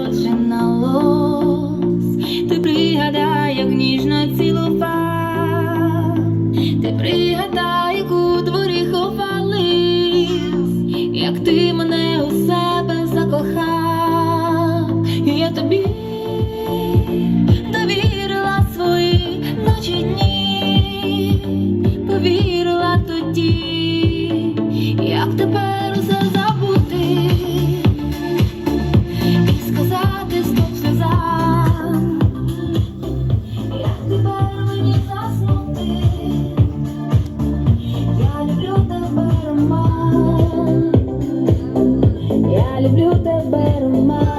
схоже на лос. Ти пригадай, як ніжно цілував, ти пригадай, як у дворі ховались, як ти мене у себе закохав, і я тобі довірила свої ночі дні, повірила тоді, як тепер Рома, я люблю тебе, Рома.